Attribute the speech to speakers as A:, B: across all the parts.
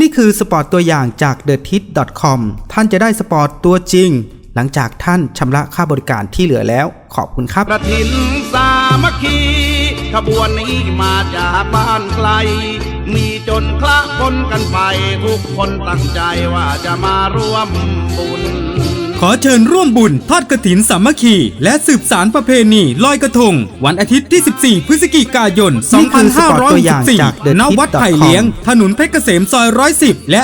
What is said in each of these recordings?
A: นี่คือสปอร์ตตัวอย่างจาก t h e t i t c o m ท่านจะได้สปอร์ตตัวจริง หลังจากท่านชำระค่าบริการที่เหลือแล้ว ขอบคุณครับ
B: กระถินสามัคคีขบวนนี้มาจากบ้านไกล มีจนคละคนกันไป ทุกคนตั้งใจว่าจะมาร่วมบุญ
C: ขอเชิญร่วมบุญทอดกระถินสามัคคี และสืบสารประเพณีลอยกระทง วันอาทิตย์ที่ 14 พฤศจิกายน
A: นี่คือสปอร์ตตัวอย่างจาก The
C: 2564ณวัดไผ่เลี้ยง ถนนเพชรเกษมซอย 110 และ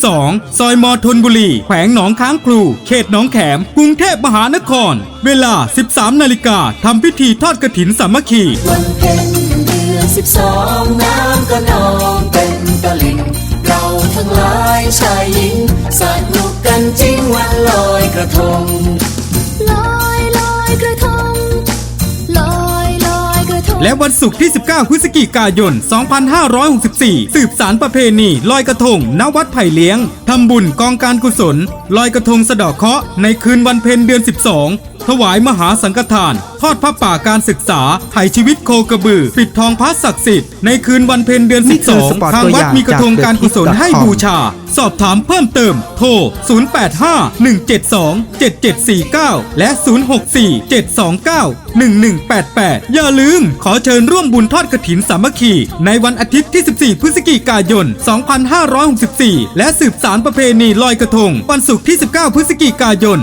C: 112 ซอยมอทนบุรี แขวงหนองค้างครู เขตหนองแขม กรุงเทพมหานคร เวลา 13 นาฬิกาทำพิธีทอดกระถินสามัคคี
D: วันเพ็ญเดือนสิบสองน้ำก็นองเต็มตลิ่งเราทั้งหลายชายหญิงสนุก ระทง
E: ลอยลอยกระทง ลอยลอยกระทง
C: และวันศุกร์ที่ 19 พฤศจิกายน 2564 สืบสารประเพณีลอยกระทง ณ วัดไผ่เลี้ยง ทำบุญกองการกุศล ลอยกระทงสะเดาะเคราะห์ในคืนวันเพ็ญเดือน 12 ถวายมหาสังฆทาน ทอดพระป่าการศึกษาไถ่ชีวิตโคกระบือ ปิดทองพระศักดิ์สิทธิ์ในคืนวันเพ็ญเดือน
A: นี่คือสปอร์ต
C: 12 ทางวัดมีกระทงการกุศลให้บูชา สอบถามเพิ่มเติม โทร 085-172-7749 และ 064-729-1188 อย่าลืมขอเชิญร่วมบุญทอดกระถินสามัคคี ในวันอาทิตย์ที่ 14 พฤศจิกายน 2564 และสืบสารประเพณีลอยกระทง วันศุกร์ที่ 19 พฤศจิกายน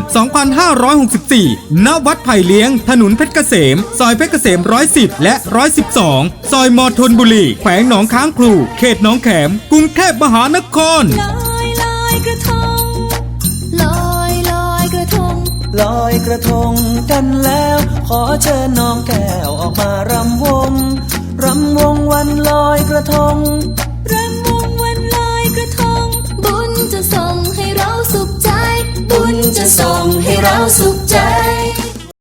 C: 2564ณวัดไผ่เลี้ยง ถนนเพชรเกษม ซอยเพชรเกษม 110 และ 112 ซอยมอทนบุรี แขวงหนองค้างครู เขตหนองแขม กรุงเทพมหานคร
E: ลอยลอยกระทงลอยลอยกระทง
D: ลอยกระทงกันแล้ว ขอเชิญน้องแก้วออกมารำวง รำวงวันลอยกระทง